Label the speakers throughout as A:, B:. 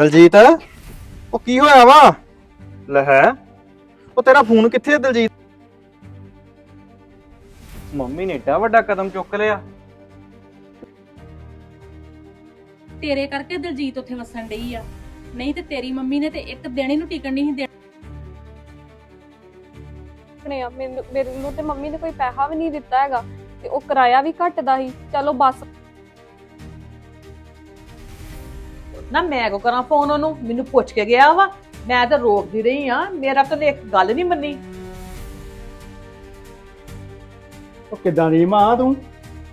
A: ਦਲਜੀਤ? ਉਹ ਕੀ ਹੋਇਆ ਵਾ? ਲੈ ਹੈ। ਉਹ ਤੇਰਾ ਫੋਨ ਕਿੱਥੇ ਹੈ ਦਲਜੀਤ? ਮੰਮੀ ਨੇ ਏਡਾ ਵੱਡਾ ਕਦਮ ਚੁੱਕ ਲਿਆ।
B: ਤੇਰੇ ਕਰਕੇ ਦਲਜੀਤ ਉੱਥੇ ਵਸਣ ਡਈ ਆ। ਨਹੀਂ ਤੇ ਤੇਰੀ ਮੰਮੀ ਨੇ ਤੇ ਇੱਕ ਦਿਨ ਇਹਨੂੰ ਟਿਕਣ ਨਹੀਂ ਸੀ ਦੇਣਾ।
C: ਨੇ ਆ ਮੈਨੂੰ ਮੇਰੇ ਨੂੰ ਤੇ ਮੰਮੀ ਨੇ ਕੋਈ ਪੈਸਾ ਵੀ ਨਹੀਂ ਦਿੱਤਾ ਹੈਗਾ ਤੇ ਉਹ ਕਿਰਾਇਆ ਵੀ ਘਟਦਾ ਸੀ। ਚਲੋ ਬੱਸ
D: ਨਾ ਮੈਂ ਕੋ ਕਰਾਂ ਫੋਨ ਉਹਨੂੰ? ਮੈਨੂੰ ਪੁੱਛ ਕੇ ਗਿਆ ਵਾ। ਮੈਂ ਤਾਂ ਰੋਕਦੀ ਰਹੀ ਆ। ਮੇਰਾ ਤਾਂ ਉਹਨੇ ਇੱਕ ਗੱਲ ਨਹੀਂ ਮੰਨੀ।
E: ਉਹ ਕਿਦਾਂ ਦੀ ਮਾਂ ਤੂੰ?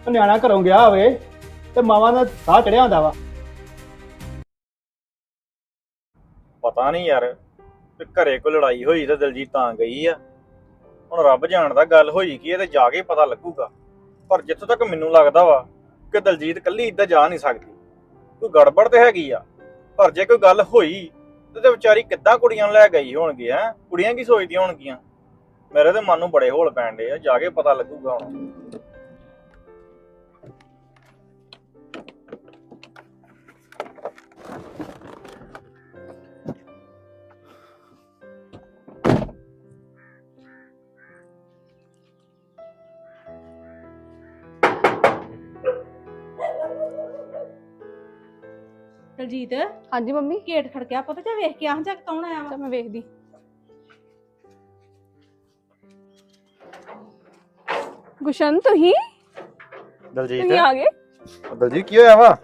E: ਉਹ ਨਿਆਣਾ ਘਰੋਂ ਗਿਆ ਹੋਵੇ ਤੇ ਮਾਵਾਂ ਦਾ ਸਾਹ ਚੜਿਆ ਹੁੰਦਾ ਵਾ।
A: ਪਤਾ ਨਹੀਂ ਯਾਰ ਤੇ ਘਰੇ ਕੋਈ ਲੜਾਈ ਹੋਈ ਤੇ ਦਲਜੀਤ ਤਾਂ ਗਈ ਆ। ਹੁਣ ਰੱਬ ਜਾਣਦਾ ਗੱਲ ਹੋਈ ਕੀ ਇਹ ਤੇ ਜਾ ਕੇ ਪਤਾ ਲੱਗੂਗਾ। ਪਰ ਜਿੱਥੋਂ ਤੱਕ ਮੈਨੂੰ ਲੱਗਦਾ ਵਾ ਕਿ ਦਲਜੀਤ ਕੱਲੀ ਇੱਦਾਂ ਜਾ ਨਹੀਂ ਸਕਦੀ। ਕੋਈ ਗੜਬੜ ਤੇ ਹੈਗੀ ਆ? ਪਰ ਜੇ ਕੋਈ ਗੱਲ ਹੋਈ, ਤੇ ਤੇ ਵਿਚਾਰੀ ਕਿੱਦਾਂ ਕੁੜੀਆਂ ਨੂੰ ਲੈ ਗਈ ਹੋਣਗੇ, ਹੈ? ਕੁੜੀਆਂ ਕੀ ਸੋਚਦੀਆਂ ਹੋਣਗੀਆਂ? ਮੇਰੇ ਤੇ ਮਨ ਨੂੰ ਬੜੇ ਹੋਲ ਪੈਣ ਡੇ ਆ, ਜਾ ਕੇ ਪਤਾ ਲੱਗੂਗਾ ਹੁਣ।
B: ਦਲਜੀਤ
C: ਹਾਂਜੀ ਮੰਮੀ।
B: ਗੇਟ ਖੜਕਿਆ ਪਤਾ ਜਾ ਵੇਖ ਕੇ ਆਹ ਜਾ ਕੌਣ ਆਇਆ ਵਾ।
C: ਤਾਂ ਮੈਂ ਵੇਖਦੀ। ਗੁਸ਼ਨ ਤੁਸੀਂ?
A: ਦਲਜੀਤ।
C: ਤੁਸੀਂ ਆ ਗਏ?
A: ਉਹ ਦਲਜੀਤ ਕੀ ਹੋਇਆ ਵਾ?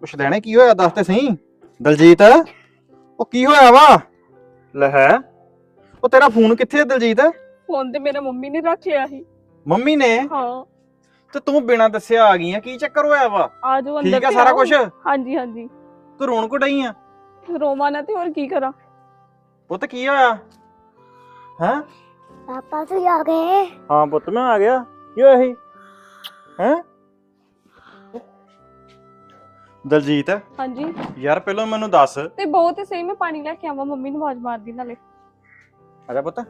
A: ਕੁਛ ਦੇਣੇ ਕੀ ਹੋਇਆ ਦੱਸ ਤੇ ਸਹੀ। ਦਲਜੀਤ ਉਹ ਕੀ ਹੋਇਆ ਵਾ? ਲੈ ਹੈ। ਉਹ ਤੇਰਾ ਫੋਨ ਕਿੱਥੇ ਹੈ ਦਲਜੀਤ?
C: ਫੋਨ ਤੇ ਮੇਰੇ ਮੰਮੀ ਨੇ ਰੱਖ ਲਿਆ ਸੀ।
A: ਮੰਮੀ ਨੇ?
C: ਹਾਂ।
A: ਤੇ ਤੂੰ ਬਿਨਾਂ ਦੱਸਿਆ ਆ ਗਈ ਆ ਕੀ ਚੱਕਰ ਹੋਇਆ ਵਾ?
C: ਆ ਜਾਓ ਅੰਦਰ
A: ਠੀਕ ਆ
C: ਤੇ
A: ਸਾਰਾ
C: ਆਓ।
A: ਕੁਝ
C: ਹਾਂਜੀ ਹਾਂਜੀ।
A: ਤੂੰ ਰੋਣ ਕੋ ਡਈ ਆ?
C: ਰੋਮਾ ਨਾ ਤੇ ਹੋਰ ਕੀ ਕਰਾਂ?
A: ਪੁੱਤ ਕੀ ਹੋਇਆ? ਹੈ?
F: ਪਾਪਾ ਤੁਸੀਂ ਆ ਗਏ?
A: ਹਾਂ ਪੁੱਤ ਮੈਂ ਆ ਗਿਆ। ਕੀ ਹੋਇਆ ਸੀ? ਹੈ? ਦਲਜੀਤ
C: ਹਾਂਜੀ।
A: ਯਾਰ ਪਹਿਲਾਂ ਮੈਨੂੰ ਦੱਸ।
C: ਤੇ ਬਹੁਤ ਹੀ ਸਹੀ ਮੈਂ ਪਾਣੀ ਲੈ ਕੇ ਆਵਾਂ ਮੰਮੀ ਨੂੰ ਆਵਾਜ਼ ਮਾਰਦੀ ਨਾਲੇ।
A: ਆ ਜਾ ਪੁੱਤ।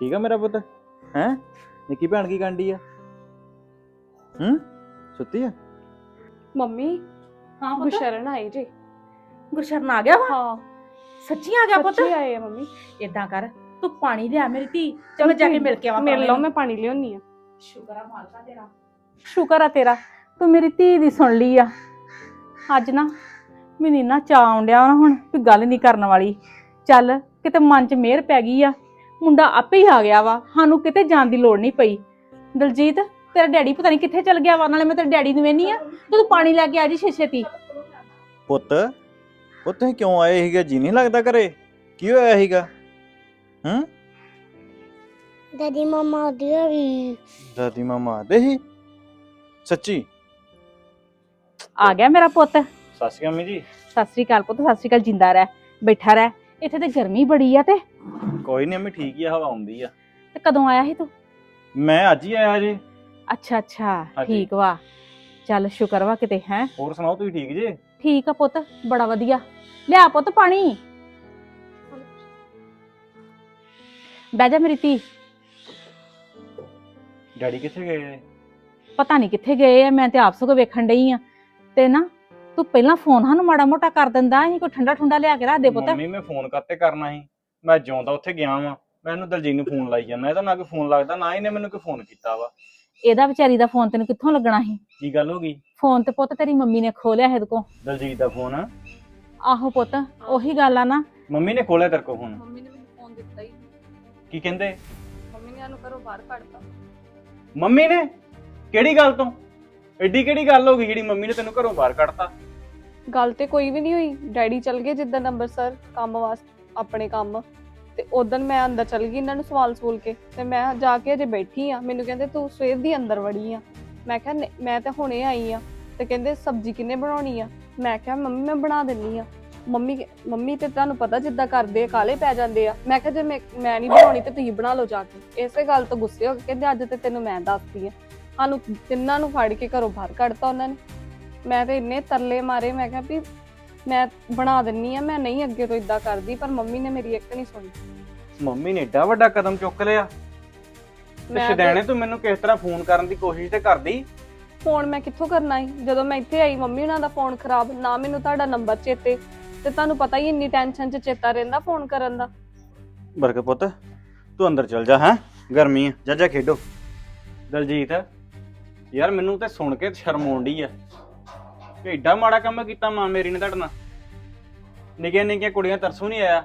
A: ਠੀਕ ਆ ਮੇਰਾ ਪੁੱਤ? ਹੈ? ਨਿੱਕੀ ਭੈਣ ਕੀ ਕਾਂਡੀ ਆ? ਹੂੰ? ਸੁੱਤੀ ਆ?
C: ਮੰਮੀ
B: ਹਾਂ ਪੁੱਤ।
C: ਗੁਸ਼ਰਨ ਆਏ ਜੀ।
B: ਗੁਰਸ਼ਰਨ ਆ ਗਿਆ ਵਾ?
C: ਹਾਂ।
B: ਸੱਚੀ ਆ ਗਿਆ ਪੁੱਤ?
C: ਸੱਚੀ ਆਏ ਆ ਮੰਮੀ।
B: ਇਦਾਂ ਕਰ ਤੂੰ ਪਾਣੀ ਲਿਆ ਮੇਰੀ ਧੀ ਚਲ ਮੈਂ ਜਾ ਕੇ ਮਿਲ ਕੇ ਆਵਾਂ
C: ਮਿਲ ਲਓ। ਮੈਂ ਪਾਣੀ ਲਿਆਉਣੀ ਆ।
B: ਸ਼ੁਕਰ ਆ ਮਾਲਕਾ ਤੇਰਾ।
G: ਸ਼ੁਕਰ ਆ ਤੇਰਾ। ਤੂੰ ਮੇਰੀ ਧੀ ਦੀ ਸੁਣ ਲਈ ਆ। ਅੱਜ ਨਾ ਮੈਨੂੰ ਇੰਨਾ ਚਾਅ ਆਉਂਦਿਆ ਨਾ ਹੁਣ ਵੀ ਗੱਲ ਨਹੀਂ ਕਰਨ ਵਾਲੀ। ਚੱਲ ਕਿਤੇ ਮਨ 'ਚ ਮਿਹਰ ਪੈ ਗਈ ਆ। ਮੁੰਡਾ ਆਪੇ ਹੀ ਆ ਗਿਆ ਵਾ ਸਾਨੂੰ ਕਿਤੇ ਜਾਣ ਦੀ ਲੋੜ ਨਹੀਂ ਪਈ। ਦਲਜੀਤ ਤੇਰਾ ਡੈਡੀ ਪਤਾ ਨਹੀਂ ਕਿੱਥੇ ਚਲ ਗਿਆ ਵਾ ਨਾਲੇ ਮੈਂ ਤੇਰੇ ਡੈਡੀ ਨੂੰ ਵੇਨੀ ਆ ਤੂੰ ਪਾਣੀ ਲੈ ਕੇ ਆ ਜੀ ਛੇ ਛੇਤੀ
A: ਪੁੱਤ ਪੁੱਤ ਤੁਸੀਂ ਕਿਉਂ ਆਏ ਸੀਗੇ? ਜੀ ਨਹੀਂ ਲੱਗਦਾ ਘਰੇ? ਕੀ ਹੋਇਆ ਸੀਗਾ? ਹੂੰ?
F: ਦਾਦੀ ਮਮਾ ਦੀ ਵੀ।
A: ਦਾਦੀ ਮਾਮਾ ਆਦੇ ਸੀ? ਸੱਚੀ?
G: ਆ ਗਿਆ ਮੇਰਾ ਪੁੱਤ।
A: ਸਤਿ ਸ਼੍ਰੀ ਅਕਾਲ ਜੀ।
G: ਸਤਿ ਸ੍ਰੀ ਅਕਾਲ ਪੁੱਤ ਸਤਿ ਸ੍ਰੀ ਅਕਾਲ ਜਿੰਦਾ ਰਹਿ ਬੈਠਾ ਰਹਿ। ਇੱਥੇ ਤੇ ਗਰਮੀ ਬੜੀ ਆ ਤੇ
A: ਕੋਈ ਨਹੀਂ ਅੰਮੀ ਠੀਕ ਹੀ ਆ ਹਵਾ ਆਉਂਦੀ ਆ।
G: ਤੇ ਕਦੋਂ ਆਇਆ ਸੀ ਤੂੰ?
A: ਮੈਂ ਅੱਜ ਹੀ ਆਇਆ ਜੀ।
G: ਅੱਛਾ ਅੱਛਾ
A: ਹਾਂਜੀ।
G: ਠੀਕ ਵਾ। ਚੱਲ ਸ਼ੁਕਰ ਵਾ ਕਿਤੇ ਹੈ?
A: ਹੋਰ ਸੁਣਾਓ ਤੁਸੀਂ ਠੀਕ ਜੇ?
G: ਠੀਕ ਆ ਪੁੱਤ ਬੜਾ ਵਧੀਆ। ਲਿਆ ਪੁੱਤ ਪਾਣੀ। ਬਹਿ ਜਾ ਮੇਰੀ ਧੀ।
A: ਡੈਡੀ ਕਿੱਥੇ ਗਏ ਨੇ?
G: ਪਤਾ ਨਹੀਂ ਕਿੱਥੇ ਗਏ ਆ ਮੈਂ ਤੇ ਆਪ ਸਗੋਂ ਵੇਖਣ ਡਈ ਆ। ਤੇ ਨਾ ਤੂੰ ਪਹਿਲਾਂ ਫੋਨ ਸਾਨੂੰ ਮਾੜਾ ਮੋਟਾ ਕਰ ਦਿੰਦਾ ਅਸੀਂ ਕੋਈ ਠੰਡਾ ਠੰਡਾ ਲਿਆ ਕੇ ਰੱਖ ਦੇ ਪੁੱਤ।
A: ਮੰਮੀ ਮੈਂ ਫੋਨ ਕਰਤੇ ਕਰਨਾ ਸੀ? ਮੈਂ ਜਿਉਂਦਾ ਉੱਥੇ ਗਿਆ ਵਾਂ। ਮੈਂ ਇਹਨੂੰ ਦਲਜੀਤ ਨੂੰ ਫੋਨ ਲਾਈ ਜਾਂਦਾ। ਇਹਦਾ ਨਾ ਕੋਈ ਫੋਨ ਲੱਗਦਾ ਨਾ ਇਹਨੇ ਮੈਨੂੰ ਕੋਈ ਫੋਨ ਕੀਤਾ ਵਾ।
G: ਇਹਦਾ ਵਿਚਾਰੀ ਦਾ ਫੋਨ ਤੈਨੂੰ ਕਿੱਥੋਂ ਲੱਗਣਾ ਸੀ?
A: ਕੀ ਗੱਲ ਹੋ ਗਈ?
G: ਫੋਨ ਤੇ ਪੁੱਤ ਤੇਰੀ ਮੰਮੀ ਨੇ ਖੋਲਿਆ ਇਹਦੇ ਕੋ
A: ਦਲਜੀਤ ਦਾ ਫੋਨ?
G: ਆਹੋ ਪੁੱਤ ਉਹੀ ਗੱਲ ਆ ਨਾ।
A: ਮੰਮੀ ਨੇ ਖੋਲਿਆ ਤੇਰੇ ਕੋਲ ਫੋਨ?
C: ਮੰਮੀ ਨੇ ਮੈਨੂੰ ਫੋਨ ਦਿੱਤਾ ਹੀ
A: ਕੀ ਕਹਿੰਦੇ?
C: ਮੰਮੀ ਨੇ ਸਾਨੂੰ ਘਰੋਂ ਬਾਹਰ ਕੱਢਤਾ।
A: ਮੰਮੀ ਨੇ? ਕਿਹੜੀ ਗੱਲ ਤੋਂ? ਐਡੀ ਕਿਹੜੀ ਗੱਲ ਹੋ ਗਈ ਜਿਹੜੀ ਮੰਮੀ ਨੇ ਤੈਨੂੰ ਘਰੋਂ ਬਾਹਰ ਕੱਢਤਾ?
C: ਗੱਲ ਤੇ ਕੋਈ ਵੀ ਨਹੀਂ ਹੋਈ। ਡੈਡੀ ਚਲ ਗਏ ਜਿੱਦਾਂ ਅੰਮ੍ਰਿਤਸਰ ਕੰਮ ਵਾਸਤੇ। ਆਪਣੇ ਕੰਮ। ਤੇ ਉਦੋਂ ਮੈਂ ਅੰਦਰ ਚਲ ਗਈ ਇਹਨਾਂ ਨੂੰ ਸਵਾਲ ਸੂਲ ਕੇ। ਤੇ ਮੈਂ ਜਾ ਕੇ ਅਜੇ ਬੈਠੀ ਆ। ਮੈਨੂੰ ਕਹਿੰਦੇ ਤੂੰ ਸਵੇਰ ਦੀ ਅੰਦਰ ਵੜੀ ਆ। ਮੈਂ ਕਿਹਾ ਨਹੀਂ, ਮੈਂ ਤਾਂ ਹੁਣੇ ਆਈ ਆ। ਤੇ ਕਹਿੰਦੇ ਸਬਜ਼ੀ ਕਿੰਨੇ ਬਣਾਉਣੀ ਆ? ਮੈਂ ਕਿਹਾ ਮੰਮੀ ਮੈਂ ਬਣਾ ਦਿੰਨੀ ਆ। ਮੰਮੀ ਕ- ਮੰਮੀ ਤੇ ਤੁਹਾਨੂੰ ਪਤਾ ਜਿੱਦਾਂ ਕਰਦੇ ਆ ਕਾਲੇ ਪੈ ਜਾਂਦੇ ਆ। ਮੈਂ ਕਿਹਾ ਜੇ ਮੈਂ ਮੈਂ ਨਹੀਂ ਬਣਾਉਣੀ ਤੇ ਤੁਸੀਂ ਬਣਾ ਲਓ ਜਾ ਕੇ। ਇਸੇ ਗੱਲ ਤੋਂ ਗੁੱਸੇ ਹੋ ਕੇ ਕਹਿੰਦੇ ਅੱਜ ਤੇ ਤੈਨੂੰ ਮੈਂ ਦੱਸਦੀ ਆ। ਸਾਨੂੰ ਤਿੰਨਾਂ ਨੂੰ ਫੜ ਕੇ ਘਰੋਂ ਬਾਹਰ ਕੱਢਤਾ ਉਹਨਾਂ ਨੇ। ਮੈਂ ਤੇ ਇੰਨੇ ਤਰਲੇ ਮਾਰੇ ਮੈਂ ਕਿਹਾ ਵੀ ਮੈਂ ਬਣਾ ਦਿੰਨੀ ਆ ਮੈਂ ਨਹੀਂ ਅੱਗੇ ਤੋਂ ਇਦਾਂ ਕਰਦੀ ਪਰ ਮੰਮੀ ਨੇ ਮੇਰੀ ਇੱਕ ਨਹੀਂ ਸੁਣੀ।
A: ਮੰਮੀ ਨੇ ਏਡਾ ਵੱਡਾ ਕਦਮ ਚੁੱਕ ਲਿਆ। ਤੇ
C: ਮੈਂ ਤੇ-
A: ਮੈਨੂੰ ਕਿਸ ਤਰ੍ਹਾਂ ਫੋਨ ਕਰਨ ਦੀ ਕੋਸ਼ਿਸ਼ ਤੇ ਕਰਦੀ?
C: ਫੋਨ ਮੈਂ ਕਿੱਥੋਂ ਕਰਨਾ ਸੀ? ਜਦੋਂ ਮੈਂ ਇੱਥੇ ਆਈ ਮੰਮੀ ਉਹਨਾਂ ਦਾ ਫੋਨ ਖਰਾਬ ਨਾ ਮੈਨੂੰ ਤੁਹਾਡਾ ਨੰਬਰ ਚੇਤੇ ਤੇ ਤੁਹਾਨੂੰ ਪਤਾ ਹੀ ਇੰਨੀ ਟੈਨਸ਼ਨ 'ਚ ਚੇਤਾ ਰਹਿੰਦਾ ਫੋਨ ਕਰਨ ਦਾ।
A: ਬਰਕਤ ਪੁੱਤ ਤੂੰ ਅੰਦਰ ਚਲ ਜਾ ਹੈ? ਗਰਮੀ ਆ ਜਾ ਜਾ ਖੇਡੋ। ਦਲਜੀਤ ਯਾਰ ਮੈਨੂੰ ਤੇ ਸੁਣ ਕੇ ਸ਼ਰਮ ਆਉਂਦੀ ਆ। ਕਿ ਏਡਾ ਮਾੜਾ ਕੰਮ ਕੀਤਾ ਮਾਂ ਮੇਰੀ ਨੇ ਤੁਹਾਡੇ ਨਾਲ। ਨਿੱਕੀਆਂ ਨਿੱਕੀਆਂ ਕੁੜੀਆਂ ਤਰਸੂ ਨਹੀਂ ਆਇਆ।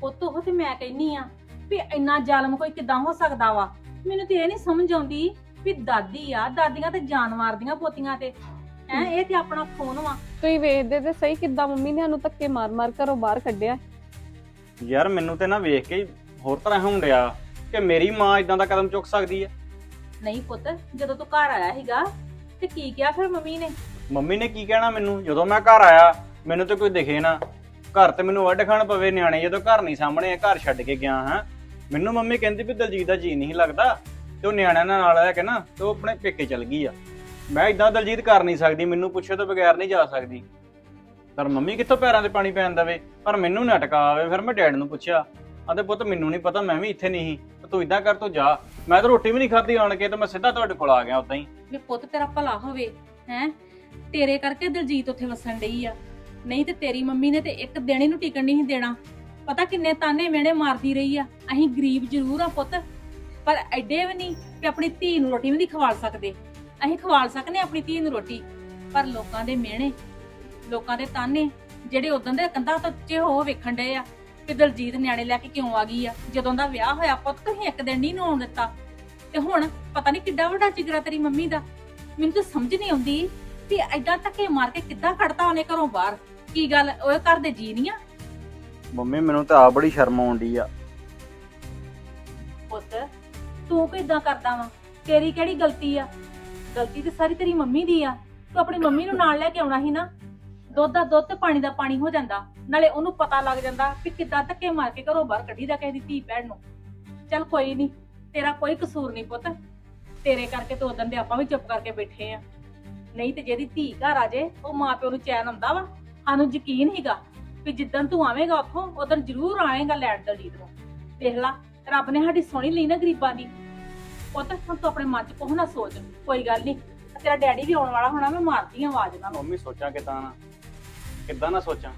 G: ਪੁੱਤ ਉਹ ਤੇ ਮੈਂ ਕਹਿੰਨੀ ਆ ਵੀ ਇੰਨਾ ਜ਼ਾਲਮ ਕੋਈ ਕਿਦਾਂ ਹੋ ਸਕਦਾ ਵਾ? ਮੈਨੂੰ ਤੇ ਇਹ ਨਹੀਂ ਸਮਝ ਆਉਂਦੀ ਵੀ ਦਾਦੀ ਆ ਦਾਦੀਆਂ ਤੇ ਜਾਨ ਮਾਰਦੀਆਂ ਪੋਤੀਆਂ ਤੇ। ਹੈ ਇਹ ਤੇ ਆਪਣਾ ਫੋਨ ਵਾ।
C: ਤੁਸੀਂ ਵੇਖਦੇ ਤੇ ਸਹੀ ਕਿੱਦਾਂ ਮੰਮੀ ਨੇ ਸਾਨੂੰ ਧੱਕੇ ਮਾਰ-ਮਾਰ ਘਰੋਂ ਬਾਹਰ ਕੱਢਿਆ।
A: ਯਾਰ ਮੈਨੂੰ ਤੇ ਨਾ ਵੇਖ ਕੇ ਹੀ ਹੋਰ ਤਰ੍ਹਾਂ ਹੋਣ ਡਿਆ ਕਿ ਮੇਰੀ ਮਾਂ ਇਦਾਂ ਦਾ ਕਦਮ ਚੁੱਕ ਸਕਦੀ ਹੈ
G: ਨਹੀਂ ਪੁੱਤ ਜਦੋਂ ਤੂੰ ਘਰ ਆਇਆ ਸੀਗਾ ਤੇ ਕੀ ਕਿਹਾ ਫਿਰ ਮੰਮੀ ਨੇ?
A: ਮੰਮੀ ਨੇ ਕੀ ਕਹਿਣਾ ਮੈਨੂੰ? ਜਦੋਂ ਮੈਂ ਘਰ ਆਇਆ, ਮੈਨੂੰ ਤੇ ਕੋਈ ਦਿਖੇ ਨਾ। ਘਰ ਤੇ ਮੈਨੂੰ ਵੱਢ ਖਾਣ ਪਵੇ ਨਿਆਣੇ, ਜਦੋਂ ਘਰ ਨਹੀਂ ਸਾਹਮਣੇ, ਘਰ ਛੱਡ ਕੇ ਗਿਆ ਹਾਂ। ਮੈਨੂੰ ਮੰਮੀ ਕਹਿੰਦੀ ਵੀ ਦਲਜੀਤ ਦਾ ਜੀ ਨਹੀਂ ਲੱਗਦਾ, ਤੇ ਉਹ ਨਿਆਣਿਆਂ ਨਾਲ ਨਾਲ ਲੈ ਕੇ ਨਾ, ਤੇ ਉਹ ਆਪਣੇ ਪੇਕੇ ਚਲ ਗਈ ਆ। ਮੈਂ ਇਦਾਂ ਦਲਜੀਤ ਕਰ ਨਹੀਂ ਸਕਦੀ, ਮੈਨੂੰ ਪੁੱਛੇ ਤੋਂ ਬਗੈਰ ਨਹੀਂ ਜਾ ਸਕਦੀ। ਪਰ ਮੰਮੀ ਕਿੱਥੋਂ ਪੈਰਾਂ ਤੇ ਪਾਣੀ ਪੈਣ ਦਵੇ? ਪਰ ਮੈਨੂੰ ਨਾ ਅਟਕਾ ਆਵੇ, ਫਿਰ ਮੈਂ ਡੈਡ ਨੂੰ ਪੁੱਛਿਆ ਆਂਦੇ ਪੁੱਤ ਮੈਨੂੰ ਨਹੀਂ ਪਤਾ, ਮੈਂ ਵੀ ਇੱਥੇ ਨਹੀਂ ਸੀ, ਤੇ ਤੂੰ ਇਦਾਂ ਕਰ, ਤੂੰ ਜਾ। ਮੈਂ ਤਾਂ ਰੋਟੀ ਵੀ ਨਹੀਂ ਖਾਧੀ ਆਣ ਕੇ, ਤੇ ਮੈਂ ਸਿੱਧਾ ਤੁਹਾਡੇ ਕੋਲ ਆ ਗਿਆ ਉਦਾਂ ਹੀ।
G: ਵੀ ਪੁੱਤ ਤੇਰਾ ਭਲਾ ਹੋਵੇ, ਹੈ? ਤੇਰੇ ਕਰਕੇ ਦਿਲਜੀਤ ਉੱਥੇ ਵਸਣ ਡਈ ਆ। ਨਹੀਂ ਤੇ ਤੇਰੀ ਮੰਮੀ ਨੇ ਤੇ ਇੱਕ ਦਿਨ ਇਹਨੂੰ ਟਿਕਣ ਨਹੀਂ ਸੀ ਦੇਣਾ। ਪਤਾ ਕਿੰਨੇ ਤਾਨੇ ਮਿਹਣੇ ਮਾਰਦੀ ਰਹੀ ਆ। ਅਸੀਂ ਗਰੀਬ ਜ਼ਰੂਰ ਆ ਪੁੱਤ, ਪਰ ਐਡੇ ਵੀ ਨਹੀਂ ਕਿ ਆਪਣੀ ਧੀ ਨੂੰ ਰੋਟੀ ਵੀ ਨਹੀਂ ਖਵਾਲ ਸਕਦੇ। ਅਸੀਂ ਖਵਾਲ ਸਕਨੇ ਆਪਣੀ ਧੀ ਨੂੰ ਰੋਟੀ, ਪਰ ਲੋਕਾਂ ਦੇ ਮਿਹਣੇ ਲੋਕਾਂ ਦੇ ਤਾਨੇ ਜਿਹੜੇ ਉਦੋਂ ਦੇ ਕੰਧਾਂ ਤੋਂ ਉੱਚੇ ਹੋ ਵੇਖਣ ਡਏ ਆ ਕਿ ਦਲਜੀਤ ਨਿਆਣੇ ਲੈ ਕੇ ਕਿਉਂ ਆ ਗਈ ਆ? ਜਦੋਂ ਦਾ ਵਿਆਹ ਹੋਇਆ ਪੁੱਤ, ਤੁਸੀਂ ਇੱਕ ਦਿਨ ਨਹੀਂ ਨਹਾਉਣ ਦਿੱਤਾ। ਤੇ ਹੁਣ ਪਤਾ ਨਹੀਂ ਕਿੱਡਾ ਵੱਡਾ ਜਿਗਰਾ ਤੇਰੀ ਮੰਮੀ ਦਾ। ਮੈਨੂੰ ਤਾਂ ਸਮਝ ਨਹੀਂ ਆਉਂਦੀ ਵੀ ਐਡਾ ਧੱਕੇ ਮਾਰ ਕੇ ਕਿੱਦਾਂ ਕੱਢਤਾ ਉਹਨੇ ਘਰੋਂ ਬਾਹਰ। ਕੀ ਗੱਲ ਉਹ ਘਰ ਦੇ ਜੀ ਨਹੀਂ ਆ?
A: ਮੰਮੀ ਮੈਨੂੰ ਤਾਂ ਆ ਬੜੀ ਸ਼ਰਮ ਆਉਂਦੀ ਆ।
G: ਪੁੱਤ ਤੂੰ ਕਿਦਾਂ ਕਰਦਾ ਵਾ? ਤੇਰੀ ਕਿਹੜੀ ਗਲਤੀ ਆ? ਗਲਤੀ ਤੇ ਸਾਰੀ ਤੇਰੀ ਮੰਮੀ ਦੀ ਆ। ਤੂੰ ਆਪਣੀ ਮੰਮੀ ਨੂੰ ਨਾਲ ਲੈ ਕੇ ਆਉਣਾ ਸੀ ਨਾ। ਦੁੱਧ ਦਾ ਦੁੱਧ ਤੇ ਪਾਣੀ ਦਾ ਪਾਣੀ ਹੋ ਜਾਂਦਾ। ਨਾਲੇ ਉਹਨੂੰ ਪਤਾ ਲੱਗ ਜਾਂਦਾ ਕਿ ਕਿੱਦਾਂ ਧੱਕੇ ਮਾਰ ਕੇ ਘਰੋਂ ਬਾਹਰ ਕੱਢੀਦਾ ਕਿਸੇ ਦੀ ਧੀ ਭੈਣ ਨੂੰ। ਚੱਲ ਕੋਈ ਨਹੀਂ ਤੇਰਾ ਕੋਈ ਕਸੂਰ ਨਹੀਂ ਪੁੱਤ। ਤੇਰੇ ਕਰਕੇ ਤੂੰ ਉਦੋਂ ਦੇ ਆਪਾਂ ਵੀ ਚੁੱਪ ਕਰਕੇ ਬੈਠੇ ਆ। ਨਹੀਂ ਤੇ ਜਿਹਦੀ ਧੀ ਘਰ ਆ ਜੇ, ਉਹ ਮਾਪਿਓ ਨੂੰ ਚੈਨ ਆਉਂਦਾ ਵਾ, ਸਾਨੂੰ ਯਕੀਨ ਹੀਗਾ ਵੀ ਜਿੱਦਣ ਤੂੰ ਆਵੇਂਗਾ ਉੱਥੋਂ ਉਦੋਂ ਜ਼ਰੂਰ ਆਏਗਾ ਲੈਣ ਦਲਜੀਤ ਨੂੰ। ਦੇਖ ਲਾ, ਰੱਬ ਨੇ ਸਾਡੀ ਸੋਹਣੀ ਲਈ ਨਾ ਗਰੀਬਾਂ ਦੀ। ਪੁੱਤ, ਹੁਣ ਤੂੰ ਆਪਣੇ ਮਨ ਚ ਕੁਛ ਨਾ ਸੋਚ, ਕੋਈ ਗੱਲ ਨਹੀਂ। ਤੇਰਾ ਡੈਡੀ ਵੀ ਆਉਣ ਵਾਲਾ ਹੋਣਾ, ਮੈਂ ਮਾਰਦੀ ਆਂ ਆਵਾਜ਼ ਨਾਲ
A: ਮੰਮੀ, ਸੋਚਾਂ ਕਿਦਾਂ ਨਾ? ਕਿੱਦਾਂ ਨਾ ਸੋਚਾਂ?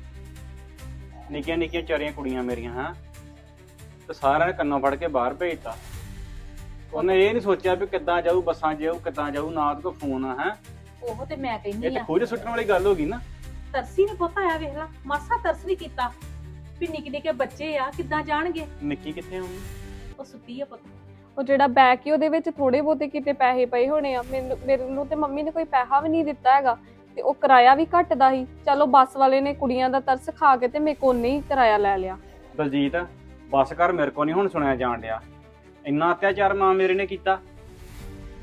A: ਨਿੱਕੀਆਂ ਨਿੱਕੀਆਂ ਚਾਰੀਆਂ ਕੁੜੀਆਂ ਮੇਰੀਆਂ, ਹਾਂ? ਤੇ ਸਾਰਿਆਂ ਨੇ ਕੰਨੋਂ ਫੜ ਕੇ ਬਾਹਰ ਭੇਜਤਾ। ਉਹਨੇ ਇਹ ਨਹੀਂ ਸੋਚਿਆ ਵੀ ਕਿੱਦਾਂ ਜਾਊ ਬੱਸਾਂ ਜਾਊ ਕਿੱਦਾਂ ਜਾਊ ਨਾ ਉਹਦੇ ਕੋਲ ਫੋਨ ਆ ਹੈ।
G: ਉਹ ਤੇ ਮੈਂ
A: ਇਹ
G: ਕਹਿੰਦੀ
A: ਤੇ
G: ਆ।
A: ਖੋਜ ਸੁੱਟਣ ਵਾਲੀ ਗੱਲ ਹੋ ਗਈ ਨਾ।
G: ਤਰਸੀ ਨੇ ਪੁੱਤ ਆਇਆ ਵੇਖ ਲਾ ਮਾਸਾ ਤਰਸ ਨਹੀਂ ਕੀਤਾ। ਵੀ ਨਿੱਕੇ ਨਿੱਕੇ ਬੱਚੇ ਆ ਕਿੱਦਾਂ ਜਾਣਗੇ?
A: ਨਿੱਕੀ ਕਿੱਥੇ ਮੰਮੀ?
G: ਉਹ ਸੁੱਤੀ ਆ ਪੁੱਤ।
C: ਉਹ ਜਿਹੜਾ ਬੈਗ ਹੀ ਉਹਦੇ ਵਿੱਚ ਥੋੜੇ ਬਹੁਤੇ ਕਿਤੇ ਪੈਸੇ ਪਏ ਹੋਣੇ ਆ। ਮੈਨੂੰ ਮੇਰੇ ਨੂੰ ਤੇ ਮੰਮੀ ਨੇ ਕੋਈ ਪੈਸਾ ਵੀ ਨਹੀਂ ਦਿੱਤਾ ਹੈਗਾ। ਤੇ ਉਹ ਕਿਰਾਇਆ ਵੀ ਘਟਦਾ ਸੀ। ਚਲੋ ਬੱਸ ਵਾਲੇ ਨੇ ਕੁੜੀਆਂ ਦਾ ਤਰਸ ਖਾ ਕੇ ਤੇ ਮੇਰੇ ਕੋਲ ਨਹੀਂ ਕਿਰਾਇਆ ਲੈ ਲਿਆ।
A: ਦਲਜੀਤ ਬਸ ਕਰ ਮੇਰੇ ਕੋ ਨਹੀਂ ਹੁਣ ਸੁਣਿਆ ਜਾਣ ਡਿਆ। ਇੰਨਾ ਅਤਿਆਚਾਰ ਮਾਂ ਮੇਰੇ ਨੇ ਕੀਤਾ।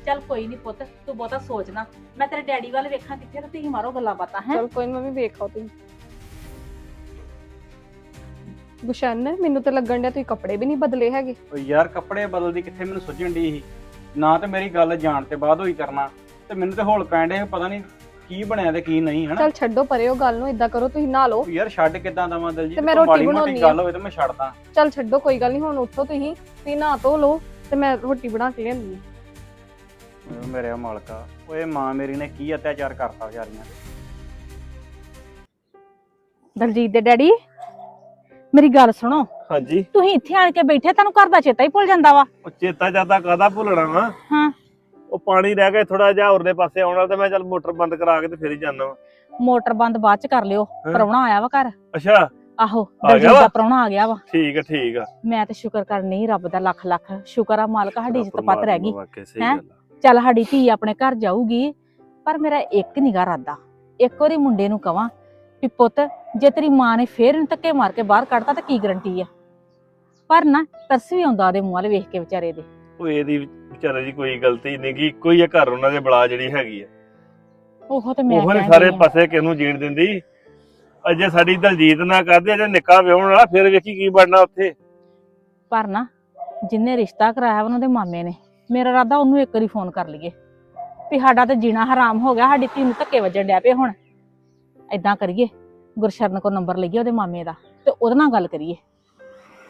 G: ਚੱਲ ਕੋਈ ਨਹੀਂ ਪੁੱਤ ਤੂੰ ਬਹੁਤਾ ਸੋਚ ਨਾ। ਮੈਂ ਤੇਰੇ ਡੈਡੀ ਵੱਲ ਵੇਖਾਂ ਕਿੱਥੇ ਤੇ ਤੁਸੀਂ ਮਾਰੋ ਗੱਲਾਂ ਬਾਤਾਂ ਹੈ?
C: ਚਲ ਕੋਈ ਨੀ ਮੰਮੀ ਵੇਖੋ ਤੁਸੀਂ ਗੁਸ਼ਨ ਮੈਨੂੰ ਤੇ ਲੱਗਣ ਡਿਆ ਤੁਸੀਂ ਕੱਪੜੇ ਵੀ ਨਹੀਂ ਬਦਲੇ ਹੈਗੇ।
A: ਓ ਯਾਰ ਕੱਪੜੇ ਬਦਲਦੀ ਕਿੱਥੇ ਮੈਨੂੰ ਸੁੱਝਣ ਦੀ ਸੀ? ਨਾ ਤੇ ਮੇਰੀ ਗੱਲ ਜਾਣ ਤੇ ਬਾਅਦ ਹੋਈ ਕਰਨਾ। ਤੇ ਮੈਨੂੰ ਤੇ ਹੌਲ ਪੈਣ ਡੇ ਪਤਾ ਨਹੀਂ ਕੀ ਬਣਿਆ ਤੇ ਕੀ ਨਹੀਂ ਹਨਾ?
C: ਚਲ ਛੱਡੋ ਪਰੇ ਉਹ ਗੱਲ ਨੂੰ ਇਦਾਂ ਕਰੋ ਤੁਸੀਂ ਨਹਾ ਲਓ।
A: ਯਾਰ ਛੱਡ ਕਿੱਦਾਂ ਦਵਾਂ ਦਿਲਜੀਤ?
C: ਤੇ ਮੈਂ ਰੋਟੀ
A: ਮਾੜੀ ਮੋਟੀ
C: ਬਣਾਉਣੀ
A: ਗੱਲ ਹੋਵੇ ਤੇ ਮੈਂ ਛੱਡਦਾ।
C: ਚਲ ਛੱਡੋ ਕੋਈ ਗੱਲ ਨਹੀਂ ਹੁਣ ਉੱਠੋ ਤੁਸੀਂ ਤੁਸੀਂ ਨਹਾ ਧੋ ਲਓ ਤੇ ਮੈਂ ਰੋਟੀ ਬਣਾ ਕੇ ਲਿਆਂਦੀ ਹਾਂ।
A: ਮੇਰੇ ਮਾਲਕਾ ਓਏ ਮਾਂ ਮੇਰੀ ਨੇ ਕੀ ਅਤਿਆਚਾਰ ਕਰਤਾ ਵਿਚਾਰੀਆਂ ਤੇ।
H: ਦਲਜੀਤ ਦੇ ਡੈਡੀ ਮੇਰੀ ਗੱਲ ਸੁਣੋ।
I: ਹਾਂਜੀ।
H: ਤੁਸੀਂ ਇੱਥੇ ਆਣ ਕੇ ਬੈਠੇ ਤੁਹਾਨੂੰ ਘਰ ਦਾ ਚੇਤਾ ਹੀ ਭੁੱਲ ਜਾਂਦਾ ਵਾ।
I: ਉਹ ਚੇਤਾ ਜਾਤਾ ਕਾਦਾ ਭੁੱਲਣਾ ਵਾ?
H: ਹਾਂ।
I: ਉਹ ਪਾਣੀ ਰਹਿ ਗਿਆ ਥੋੜਾ ਜਿਹਾ ਉਰਲੇ ਪਾਸੇ ਆਉਣ ਵਾਲਾ ਤੇ ਮੈਂ ਚੱਲ ਮੋਟਰ ਬੰਦ ਕਰਾ ਕੇ ਤੇ ਫਿਰ ਹੀ ਜਾਣਾ ਵਾ।
H: ਮੋਟਰ ਬੰਦ ਬਾਅਦ ਚ ਕਰ ਲਿਓ।
I: ਹਾਂ।
H: ਪ੍ਰਾਹੁਣਾ ਆਇਆ ਵਾ ਘਰ।
I: ਅੱਛਾ।
H: ਆਹੋ
I: ਗਿਆ
H: ਦਲਜੀਤ
I: ਵਾ?
H: ਦਾ ਪ੍ਰਾਹੁਣਾ ਆ ਗਿਆ ਵਾ।
I: ਠੀਕ ਆ ਠੀਕ ਆ।
H: ਮੈਂ ਤੇ ਸ਼ੁਕਰ ਕਰਨੀ ਰੱਬ ਦਾ ਲੱਖ ਲੱਖ। ਸ਼ੁਕਰ ਆ ਮਾਲਕ ਸਾਡੀ ਇੱਜ਼ਤ ਪੱਤ ਰਹਿ ਗਈ
I: ਵਾਕਿਆ ਸਹੀ
H: ਹੈਂ?
I: ਗੱਲ ਆ।
H: ਚੱਲ ਸਾਡੀ ਧੀ ਆਪਣੇ ਘਰ ਜਾਊਗੀ ਪਰ ਮੇਰਾ ਇੱਕ ਨਿਗਾ ਰਾਦਾ ਇੱਕ ਵਾਰੀ ਮੁੰਡੇ ਨੂੰ ਕਵਾਂ ਵੀ ਪੁੱਤ ਜੇ ਤੇਰੀ ਮਾਂ ਨੇ ਫੇਰ ਇਹਨੂੰ ਧੱਕੇ ਮਾਰ ਕੇ ਬਾਹਰ ਕੱਢਤਾ ਤਾਂ ਕੀ ਗਰੰਟੀ ਆ? ਪਰ ਨਾ ਤਰਸ ਵੀ ਆਉਂਦਾ ਉਹਦੇ ਮੂੰਹ ਵੱਲ ਵੇਖ ਕੇ ਵਿਚਾਰੇ ਦੇ।
I: ਉਹ ਇਹਦੀ ਵਿਚਾਰੇ ਦੀ ਕੋਈ ਗਲਤੀ ਨਹੀਂ ਗੀ ਇੱਕੋ ਹੀ ਆ ਘਰ ਉਹਨਾਂ ਦੇ ਬਲਾ ਜਿਹੜੀ ਹੈਗੀ ਆ।
H: ਉਹ ਤੇ ਮੈਂ
I: ਉਹ ਨੇ ਸਾਰੇ
H: ਆਂ।
I: ਪਾਸੇ ਕਿਸ ਨੂੰ ਜੀਣ ਦਿੰਦੀ? ਅਜੇ ਸਾਡੀ ਦਲਜੀਤ ਨਾ ਕਰਦੇ ਅਜੇ ਨਿੱਕਾ ਵਿਆਹਣ ਵਾਲਾ ਫਿਰ ਵੇਖੀ ਕੀ ਬਣਨਾ ਉੱਥੇ।
H: ਪਰ ਨਾ ਜਿੰਨੇ ਰਿਸ਼ਤਾ ਕਰਾਇਆ ਉਹਨਾਂ ਦੇ ਮਾਮੇ ਨੇ ਮੇਰਾ ਰਾਦਾ ਉਹਨੂੰ ਇੱਕ ਵਾਰੀ ਫੋਨ ਕਰ ਲਈਏ। ਵੀ ਸਾਡਾ ਤੇ ਜੀਣਾ ਹਰਾਮ ਹੋ ਗਿਆ ਸਾਡੀ ਧੀ ਨੂੰ ਧੱਕੇ ਵੱਜਣ ਡਿਆ ਪਏ ਹੁਣ। ਏਦਾਂ ਕਰੀਏ ਗੁਰਸ਼ਰਨ ਕੋ ਨੰਬਰ ਲਈਏ ਉਹਦੇ ਮਾਮੇ ਦਾ ਤੇ ਉਹਦੇ ਨਾਲ ਗੱਲ ਕਰੀਏ।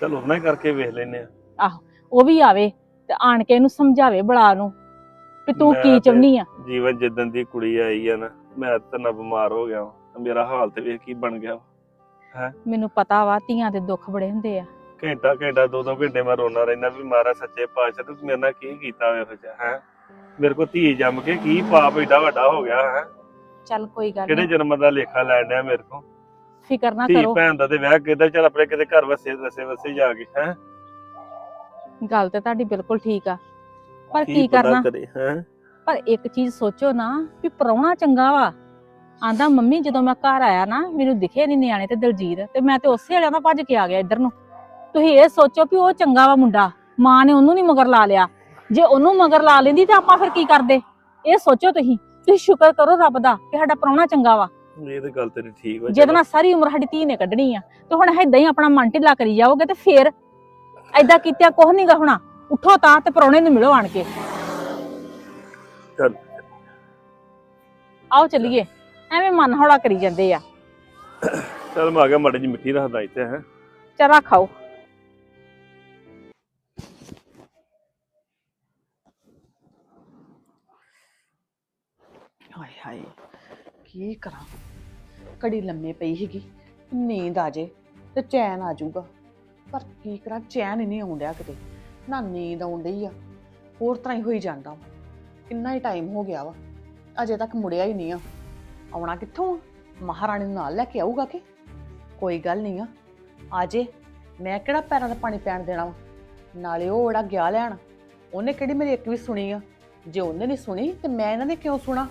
I: ਚਲ ਉਹਨਾਂ ਹੀ ਕਰਕੇ ਵੇਖ ਲੈਨੇ ਆ।
H: ਉਹ ਵੀ ਆਵੇ ਤੇ ਆਣ ਕੇ ਇਹਨੂੰ ਸਮਝਾਵੇ ਬਲਾ ਨੂੰ
G: ਵੀ ਤੂੰ
I: ਮੈਂ
G: ਕੀ
I: ਤੇ-
G: ਆ?
I: ਜੀਵਨ ਜਿੱਦਣ ਦੀ ਕੁੜੀ ਆਈ ਆ ਨਾ ਮੈਂ ਤਾਂ ਨਾ ਬਿਮਾਰ ਹੋ ਗਿਆ ਵਾਂ। ਮੇਰਾ ਹਾਲ ਤੇ ਵੇਖ ਕੀ ਬਣ ਗਿਆ ਵਾ।
G: ਮੈਨੂੰ ਪਤਾ ਵਾ ਧੀਆਂ ਦੇ ਦੁੱਖ ਬੜੇ ਹੁੰਦੇ ਆ।
I: ਘੰਟਾ ਘੰਟਾ ਦੋ ਦੋ ਘੰਟੇ ਮੈਂ ਰੋਣਾ ਰਹਿਣਾ ਵੀ ਮਾਰਾ ਸੱਚੇ ਪਾਤਸ਼ਾਹ ਤੂੰ ਮੇਰੇ ਨਾਲ ਕੀ ਕੀਤਾ ਵੇ ਫਿਰ ਹੈ? ਮੇਰੇ ਕੋ ਧੀ ਜੰਮ ਕੇ ਕੀ ਪਾਪ ਏਡਾ ਵੱਡਾ ਹੋ ਗਿਆ ਹੈ?
G: ਚੱਲ ਕੋਈ ਗੱਲ
I: ਕਿਹੜੇ
G: ਨਹੀਂ
I: ਜਨਮ ਦਾ ਲੇਖਾ ਲੈਣ ਡਿਆ ਮੇਰੇ ਕੋ
G: ਫਿਕਰ ਨਾ
I: ਧੀ
G: ਕਰੋ।
I: ਭੈਣ ਦਾ ਤੇ ਵਿਆਹ ਕਿਦਾਂ ਚੱਲ ਆਪਣੇ ਕਿਤੇ ਘਰ ਵਸੇ ਵਸੇ ਵਸੇ ਜਾ ਕੇ ਹੈ?
G: ਗੱਲ ਤੇ ਤੁਹਾਡੀ ਬਿਲਕੁਲ ਠੀਕ ਆ। ਪਰ ਕੀ ਕਰਨਾ?
I: ਹੈ?
G: ਪਰ ਇੱਕ ਚੀਜ਼ ਸੋਚੋ ਨਾ ਵੀ ਪ੍ਰਾਹੁਣਾ ਚੰਗਾ ਵਾ। ਆਂਦਾ ਮੰਮੀ ਜਦੋਂ ਮੈਂ ਘਰ ਆਇਆ ਨਾ ਮੈਨੂੰ ਦਿਖੇ ਨਹੀਂ ਨਿਆਣੇ ਤੇ ਦਲਜੀਤ ਤੇ ਮੈਂ ਤੇ ਉਸੇ ਵਾਲਿਆਂ ਦਾ ਭੱਜ ਕੇ ਆ ਗਿਆ ਇੱਧਰ ਨੂੰ। ਤੁਸੀਂ ਇਹ ਸੋਚੋ ਵੀ ਉਹ ਚੰਗਾ ਵਾ ਮੁੰਡਾ ਮਾਂ ਨੇ ਉਹਨੂੰ ਨਹੀਂ ਮਗਰ ਲਾ ਲਿਆ। ਜੇ ਉਹਨੂੰ ਮਗਰ ਲਾ ਲੈਂਦੀ ਤਾਂ ਆਪਾਂ ਫਿਰ ਕੀ ਕਰਦੇ? ਇਹ ਸੋਚੋ ਤੁਸੀਂ ਤੁਸੀਂ ਸ਼ੁਕਰ ਕਰੋ ਰੱਬ ਦਾ ਕਿ ਸਾਡਾ ਪ੍ਰਾਹੁਣਾ ਚੰਗਾ ਵਾ।
I: ਇਹ ਤੇ ਗੱਲ ਤੇਰੀ ਠੀਕ ਵਾ
G: ਜਿਹਦੇ ਨਾਲ ਸਾਰੀ ਉਮਰ ਸਾਡੀ ਧੀ ਨੇ ਕੱਢਣੀ ਆ। ਤੇ ਹੁਣ ਏਦਾਂ ਹੀ ਆਪਣਾ ਮਨ ਢਿੱਲਾ ਕਰੀ ਜਾਓਗੇ ਤੇ ਫੇਰ ਏਦਾਂ ਕੀਤਿਆਂ ਕੁਝ ਨਹੀਂਗਾ ਹੋਣਾ। ਉੱਠੋ ਤਾਂ ਤੇ ਪ੍ਰਾਹੁਣੇ ਨੂੰ ਮਿਲੋ ਆਣ ਕੇ।
I: ਚੱਲ।
G: ਆਓ ਚੱਲੀਏ। ਐਵੇਂ ਮਨ ਹੌਲਾ ਕਰੀ ਜਾਂਦੇ ਆ।
I: ਚੱਲ ਮੈਂ ਆ ਗਿਆ ਮਾੜੀ ਜੀ ਮਿੱਠੀ ਰੱਖਦਾ ਇੱਥੇ ਹੈ।
G: ਚਰਾ ਖਾਓ।
D: ਹਾਏ ਹਾਏ ਕੀ ਕਰਾਂ? ਕੜੀ ਲੰਮੇ ਪਈ ਸੀਗੀ ਨੀਂਦ ਆ ਜੇ ਤੇ ਚੈਨ ਆ ਜਾਊਗਾ। ਪਰ ਕੀ ਕਰਾਂ, ਚੈਨ ਹੀ ਨਹੀਂ ਆਉਂਦਿਆ ਕਿਤੇ। ਨਾ ਨੀਂਦ ਆਉਣ ਡਈ ਆ, ਹੋਰ ਤਰ੍ਹਾਂ ਹੀ ਹੋਈ ਜਾਂਦਾ ਵਾ। ਕਿੰਨਾ ਹੀ ਟਾਈਮ ਹੋ ਗਿਆ ਵਾ, ਅਜੇ ਤੱਕ ਮੁੜਿਆ ਹੀ ਨਹੀਂ ਆ। ਆਉਣਾ ਕਿੱਥੋਂ ਆ? ਮਹਾਰਾਣੀ ਨੂੰ ਨਾਲ ਲੈ ਕੇ ਆਊਗਾ ਕਿ? ਕੋਈ ਗੱਲ ਨਹੀਂ ਆ। ਆ ਮੈਂ ਕਿਹੜਾ ਪੈਰਾਂ ਦਾ ਪਾਣੀ ਪੈਣ ਦੇਣਾ ਵਾ? ਨਾਲੇ ਉਹ ਜਿਹੜਾ ਗਿਆ ਲੈਣ। ਉਹਨੇ ਕਿਹੜੀ ਮੇਰੀ ਇੱਕ ਵੀ ਸੁਣੀ ਆ? ਜੇ ਉਹਨੇ ਨਹੀਂ ਸੁਣੀ, ਤੇ ਮੈਂ ਇਹਨਾਂ ਨੇ ਕਿਉਂ ਸੁਣਾ?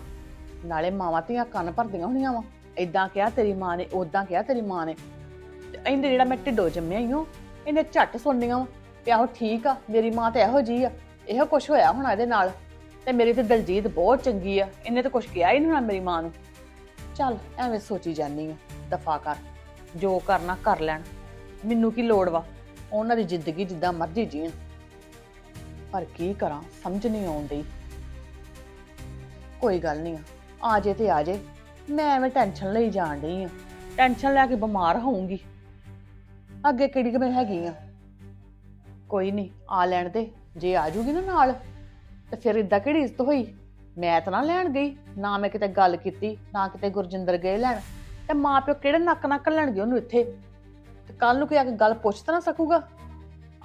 D: ਨਾਲੇ ਮਾਵਾਂ ਧੀਆਂ ਕੰਨ ਭਰਦੀਆਂ ਹੋਣੀਆਂ ਵਾ। ਇਦਾਂ ਕਿਹਾ ਤੇਰੀ ਮਾਂ ਨੇ ਉਦਾਂ ਕਿਹਾ ਤੇਰੀ ਮਾਂ ਨੇ। ਤੇ ਇਹਦੇ ਜਿਹੜਾ ਮੈਂ ਢਿੱਡੋ ਜੰਮਿਆ ਹੀ ਹਾਂ ਇਹਨੇ ਝੱਟ ਸੁਣਨੀਆਂ ਵਾ ਵੀ ਆਹੋ ਠੀਕ ਆ, ਮੇਰੀ ਮਾਂ ਤੇ ਇਹੋ ਜੀ ਆ, ਇਹੋ ਕੁਝ ਹੋਇਆ ਹੋਣਾ ਇਹਦੇ ਨਾਲ। ਤੇ ਮੇਰੀ ਤੇ ਦਲਜੀਤ ਬਹੁਤ ਚੰਗੀ ਆ, ਇਹਨੇ ਤਾਂ ਕੁਝ ਕਿਹਾ ਹੀ ਨਹੀਂ ਹੋਣਾ ਮੇਰੀ ਮਾਂ ਨੂੰ। ਚੱਲ, ਐਵੇਂ ਸੋਚੀ ਜਾਨੀ ਆ, ਦਫਾ ਕਰ, ਜੋ ਕਰਨਾ ਕਰ ਲੈਣ। ਮੈਨੂੰ ਕੀ ਲੋੜ ਵਾ? ਉਹਨਾਂ ਦੀ ਜ਼ਿੰਦਗੀ ਜਿੱਦਾਂ ਮਰਜ਼ੀ ਜੀਣ। ਪਰ ਕੀ ਕਰਾਂ, ਸਮਝ ਨਹੀਂ ਆਉਂਦੀ ਕੋਈ ਗੱਲ ਨਹੀਂ ਆ ਜੇ ਤੇ ਆ ਜੇ, ਮੈਂ ਐਵੇਂ ਟੈਨਸ਼ਨ ਲਈ ਜਾਣ ਡਈ ਆ। ਟੈਨਸ਼ਨ ਲੈ ਕੇ ਬਿਮਾਰ ਹੋਊਂਗੀ। ਅੱਗੇ ਕਿਹੜੀ ਕਿ ਮੈਂ ਹੈਗੀ ਆ? ਕੋਈ ਨਹੀਂ, ਆ ਲੈਣ ਦੇ। ਜੇ ਆ ਜੂਗੀ ਨਾ ਨਾਲ, ਤੇ ਫਿਰ ਇਦਾਂ ਕਿਹੜੀ ਇੱਜ਼ਤ ਹੋਈ? ਮੈਂ ਤਾਂ ਨਾ ਲੈਣ ਗਈ, ਨਾ ਮੈਂ ਕਿਤੇ ਗੱਲ ਕੀਤੀ, ਨਾ ਕਿਤੇ ਗੁਰਜਿੰਦਰ ਗਏ ਲੈਣ। ਤੇ ਮਾਂ ਪਿਓ ਕਿਹੜੇ ਨੱਕ ਨੱਕ ਲੈਣਗੇ ਉਹਨੂੰ ਇੱਥੇ? ਤੇ ਕੱਲ ਨੂੰ ਕੋਈ ਆ ਕੇ ਗੱਲ ਪੁੱਛ ਤਾਂ ਨਾ ਸਕੂਗਾ?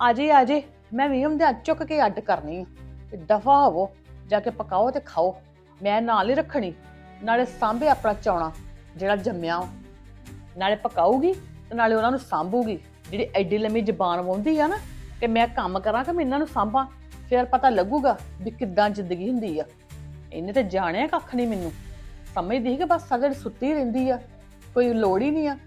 D: ਆ ਜੇ ਆ ਜੇ, ਮੈਂ ਵੀ ਹੁੰਦੇ ਅੱਜ ਚੁੱਕ ਕੇ ਅੱਡ ਕਰਨੀ ਆ। ਤੇ ਦਫਾ ਹੋਵੋ, ਜਾ ਕੇ ਪਕਾਓ ਤੇ ਖਾਓ। ਮੈਂ ਨਾਲ ਹੀ ਰੱਖਣੀ, ਨਾਲੇ ਸਾਂਭੇ ਆਪਣਾ ਚੌਣਾ, ਜਿਹੜਾ ਜੰਮਿਆ ਵਾ। ਨਾਲੇ ਪਕਾਊਗੀ, ਤੇ ਨਾਲੇ ਉਹਨਾਂ ਨੂੰ ਸਾਂਭੂਗੀ। ਜਿਹੜੀ ਐਡੀ ਲੰਮੀ ਜ਼ਬਾਨ ਵਾਉਂਦੀ ਆ ਨਾ ਕਿ ਮੈਂ ਕੰਮ ਕਰਾਂ ਕਿ ਮੈਂ ਇਹਨਾਂ ਨੂੰ ਸਾਂਭਾਂ, ਫਿਰ ਪਤਾ ਲੱਗੂਗਾ ਵੀ ਕਿੱਦਾਂ ਜ਼ਿੰਦਗੀ ਹੁੰਦੀ ਆ। ਇਹਨੇ ਤੇ ਜਾਣਿਆ ਕੱਖ ਨਹੀਂ ਮੈਨੂੰ। ਸਮਝਦੀ ਸੀ ਕਿ ਬਸ ਸਗੜ ਸੁੱਤੀ ਰਹਿੰਦੀ ਆ, ਕੋਈ ਲੋੜ ਹੀ ਨਹੀਂ ਆ।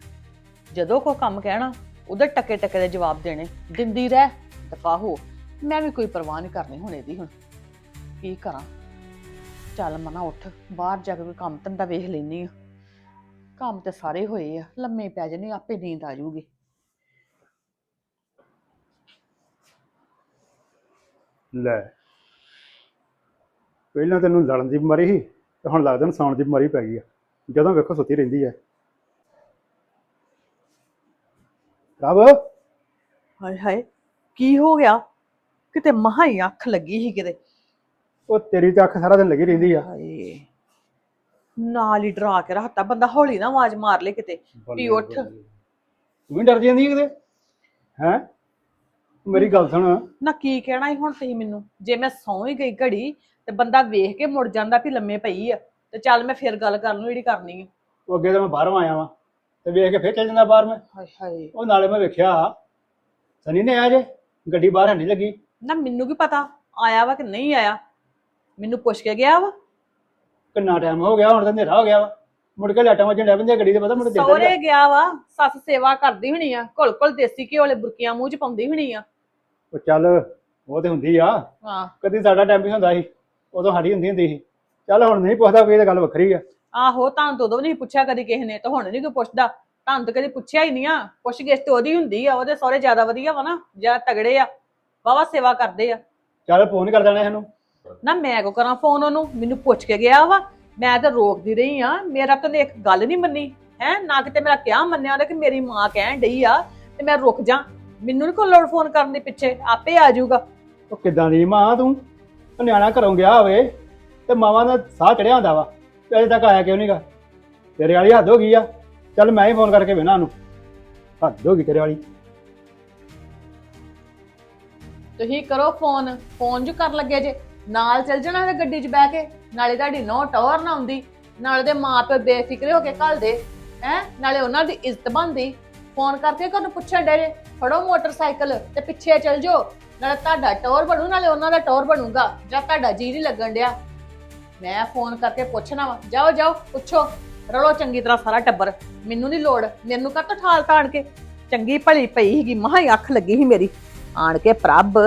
D: ਜਦੋਂ ਕੋਈ ਕੰਮ ਕਹਿਣਾ, ਉਹਦੇ ਟੱਕੇ ਟੱਕੇ ਦੇ ਜਵਾਬ ਦੇਣੇ, ਦਿੰਦੀ ਰਹਿ, ਦਫਾ ਹੋ। ਮੈਂ ਵੀ ਕੋਈ ਪਰਵਾਹ ਨਹੀਂ ਕਰਨੀ ਹੁਣ ਇਹਦੀ ਹੁਣ। ਕੀ ਕਰਾਂ? ਚੱਲ ਮਨਾ ਉੱਠ, ਬਾਹਰ ਜਾ ਕੇ ਕੋਈ ਕੰਮ ਧੰਦਾ ਵੇਖ ਲੈਣੀ ਆ। ਕੰਮ ਤੇ ਸਾਰੇ ਹੋਏ ਆ, ਲੰਮੇ ਪੈ ਜਨੇ ਆਪੇ ਨੀਂਦ ਆ ਜੂਗੀ
E: ਲੈ। ਪਹਿਲਾਂ ਤੈਨੂੰ ਲੜਨ ਦੀ ਬਿਮਾਰੀ ਸੀ ਤੇ ਹੁਣ ਲੱਗਦਾ ਨੂੰ ਸੌਣ ਦੀ ਬਿਮਾਰੀ ਪੈ ਗਈ ਆ। ਜਦੋਂ ਵੇਖੋ ਸੁੱਤੀ ਰਹਿੰਦੀ ਹੈ ਪ੍ਰਭ।
D: ਹਾਏ ਹਾਏ ਕੀ ਹੋ ਗਿਆ? ਕਿਤੇ ਮਹਾ ਹੀ ਅੱਖ ਲੱਗੀ ਸੀ ਕਿਤੇ।
E: ਉਹ ਤੇਰੀ ਤਾਂ ਅੱਖ ਸਾਰਾ ਦਿਨ ਲੱਗੀ ਰਹਿੰਦੀ ਆ।
D: ਹਾਏ ਨਾਲ ਹੀ ਡਰਾ ਕੇ ਰੱਖਤਾ ਬੰਦਾ ਹੌਲੀ ਨਾ ਆਵਾਜ਼ ਮਾਰ ਲੇ ਕਿਤੇ। ਵੀ ਉੱਠ।
E: ਤੂੰ ਵੀ ਡਰ ਜਾਂਦੀ ਕਿਤੇ? ਹੈ? ਮੇਰੀ ਗੱਲ ਸੁਣ।
D: ਨਾ ਕੀ ਕਹਿਣਾ ਸੀ ਹੁਣ ਤੁਸੀਂ ਮੈਨੂੰ? ਜੇ ਮੈਂ ਸੌਂ ਹੀ ਗਈ ਘੜੀ ਤੇ ਬੰਦਾ ਵੇਖ ਕੇ ਮੁੜ ਜਾਂਦਾ ਵੀ ਲੰਮੇ ਪਈ ਆ ਤੇ ਚੱਲ ਮੈਂ ਫਿਰ ਗੱਲ ਕਰ ਲੂ ਜਿਹੜੀ ਕਰਨੀ ਆ।
E: ਉਹ ਅੱਗੇ ਤਾਂ ਮੈਂ ਬਾਹਰੋਂ ਆਇਆ ਵਾਂ ਤੇ ਵੇਖ ਕੇ ਫੇਰ ਚੱਲ ਜਾਂਦਾ ਬਾਹਰ ਮੈਂ।
D: ਹਾਏ ਹਾਏ।
E: ਉਹ ਨਾਲੇ ਮੈਂ ਵੇਖਿਆ ਸਨੀ ਨੇ ਜੇ ਗੱਡੀ ਬਾਹਰ ਨਹੀਂ ਲੱਗੀ।
D: ਨਾ ਮੈਨੂੰ ਕੀ ਪਤਾ ਆਇਆ ਵਾ ਕਿ ਨਹੀਂ ਆਇਆ? ਮੈਨੂੰ ਪੁੱਛ ਕੇ ਗਿਆ ਵਾ।
E: ਕਿੰਨਾ ਟਾਈਮ ਹੋ ਗਿਆ ਹੁਣ ਤਾਂ ਹਨੇਰਾ ਹੋ ਗਿਆ ਵਾ। ਮੁੜ ਕੇ ਲਾਟਾਂ ਵੱਜਣ ਲੱਗ ਪੈਂਦੀਆਂ ਗੱਡੀ ਦੇ ਪਤਾ ਮੁੜ ਕੇ
D: ਸਹੁਰੇ ਗਿਆ ਵਾ ਸੱਸ ਸੇਵਾ ਕਰਦੀ ਹੋਣੀ ਆ ਘੁਲ ਘੁਲ ਦੇਸੀ ਘਿਓ ਵਾਲੇ ਬੁਰਕੀਆਂ ਮੂੰਹ ਚ ਪਾਉਂਦੀ ਹੋਣੀ ਆ।
E: ਉਹ ਚੱਲ ਉਹ ਤੇ ਹੁੰਦੀ ਆ।
D: ਹਾਂ।
E: ਕਦੀ ਸਾਡਾ ਟਾਈਮ ਵੀ ਹੁੰਦਾ ਸੀ ਉਦੋਂ ਸਾਡੀ ਹੁੰਦੀ ਹੁੰਦੀ ਸੀ। ਚੱਲ ਹੁਣ ਨਹੀਂ ਪੁੱਛਦਾ ਕੋਈ ਇਹ ਤਾਂ ਗੱਲ ਵੱਖਰੀ ਆ।
D: ਆਹੋ ਤਾਂ ਉਦੋਂ ਨਹੀਂ ਪੁੱਛਿਆ ਕਦੀ ਕਿਸੇ ਨੇ ਤਾਂ ਹੁਣ ਨਹੀਂ ਕੋਈ ਪੁੱਛਦਾ। ਤੁਹਾਨੂੰ ਤਾਂ ਕਦੀ ਪੁੱਛਿਆ ਹੀ ਨਹੀਂ ਆ। ਪੁੱਛ ਗਿੱਛ ਤੇ ਉਹਦੀ ਹੁੰਦੀ ਆ ਉਹਦੇ ਸਹੁਰੇ ਜ਼ਿਆਦਾ ਵਧੀਆ ਵਾ ਨਾ ਜ਼ਿਆਦਾ ਤਗੜੇ ਆ। ਵਾਵਾ ਸੇਵਾ ਕਰਦੇ ਆ।
E: ਚੱਲ ਫੋਨ ਕਰ ਦੇਣਾ ਇਹਨੂੰ।
D: ਨਾ ਮੈਂ ਕੋ ਕਰਾਂ ਫੋਨ ਉਹਨੂੰ? ਮੈਨੂੰ ਪੁੱਛ ਕੇ ਗਿਆ ਵਾ। ਮੈਂ ਤਾਂ ਰੋਕਦੀ ਰਹੀ ਆ। ਮੇਰਾ ਤਾਂ ਉਹਨੇ ਇੱਕ ਗੱਲ ਨਹੀਂ ਮੰਨੀ। ਹੈ ਨਾ ਕਿਤੇ ਮੇਰਾ ਕਿਹਾ ਮੰਨਿਆ ਉਹਨੇ ਕਿ ਮੇਰੀ ਮਾਂ ਕਹਿਣ ਡਈ ਆ ਤੇ ਮੈਂ ਰੁਕ ਜਾ। ਮੈਨੂੰ ਨੀ ਕੋਈ ਲੋੜ ਫੋਨ ਕਰਨ ਦੇ ਪਿੱਛੇ ਆਪੇ ਆ ਜਾਊਗਾ।
E: ਉਹ ਕਿੱਦਾਂ ਦੀ ਮਾਂ ਤੂੰ? ਉਹ ਨਿਆਣਾ ਘਰੋਂ ਗਿਆ ਹੋਵੇ ਤੇ ਮਾਵਾਂ ਦਾ ਸਾਹ ਚੜਿਆ ਹੁੰਦਾ ਵਾ ਤੇ ਅਜੇ ਤੱਕ ਆਇਆ ਕਿਉਂ ਨਹੀਂਗਾ ਤੇਰੇ ਵਾਲੀ ਹੱਦ ਹੋ ਗਈ ਆ। ਚੱਲ ਮੈਂ ਹੀ ਫੋਨ ਕਰਕੇ ਵੇਣਾ ਉਹਨੂੰ। ਹੱਦ ਹੋ ਗਈ ਤੇਰੇ ਵਾਲੀ।
D: ਤੁਸੀਂ ਕਰੋ ਫੋਨ ਫੋਨ ਜੋ ਕਰ ਲੱਗੇ ਜੇ। ਨਾਲ ਚੱਲ ਜਾਣਾ ਤੇ ਗੱਡੀ 'ਚ ਬਹਿ ਕੇ ਨਾਲੇ ਤੁਹਾਡੀ ਨੋ ਟੌਰ ਨਾ ਆਉਂਦੀ। ਨਾਲੇ ਦੇ ਮਾਪੇ ਬੇਫਿਕਰੇ ਹੋ ਕੇ ਘੱਲ ਦੇ ਹੈ? ਨਾਲੇ ਉਹਨਾਂ ਦੀ ਇੱਜ਼ਤ ਬਣਦੀ। ਫੋਨ ਕਰਕੇ ਤੁਹਾਨੂੰ ਪੁੱਛਣ ਡੇ ਜੇ, ਫੜੋ ਮੋਟਰਸਾਈਕਲ ਤੇ ਪਿੱਛੇ ਚੱਲ ਜਾਓ, ਨਾਲੇ ਤੁਹਾਡਾ ਟੌਰ ਬਣੂ, ਨਾਲੇ ਉਹਨਾਂ ਦਾ ਟੌਰ ਬਣੂਗਾ, ਜਾਂ ਤੁਹਾਡਾ ਜੀ ਨਹੀਂ ਲੱਗਣ ਡਿਆ। ਮੈਂ ਫੋਨ ਕਰਕੇ ਪੁੱਛਣਾ ਵਾ, ਜਾਓ ਜਾਓ, ਪੁੱਛੋ। ਰਲੋ ਚੰਗੀ ਤਰ੍ਹਾਂ ਸਾਰਾ ਟੱਬਰ, ਮੈਨੂੰ ਨਹੀਂ ਲੋੜ ਮੈਨੂੰ ਕਾਹ ਤੋ ਠਾਲ ਤਾਣ ਕੇ? ਚੰਗੀ ਭਲੀ ਪਈ ਸੀਗੀ, ਮਹਾਂ ਹੀ ਅੱਖ ਲੱਗੀ ਸੀ ਮੇਰੀ। ਆਣ ਕੇ ਪ੍ਰਭ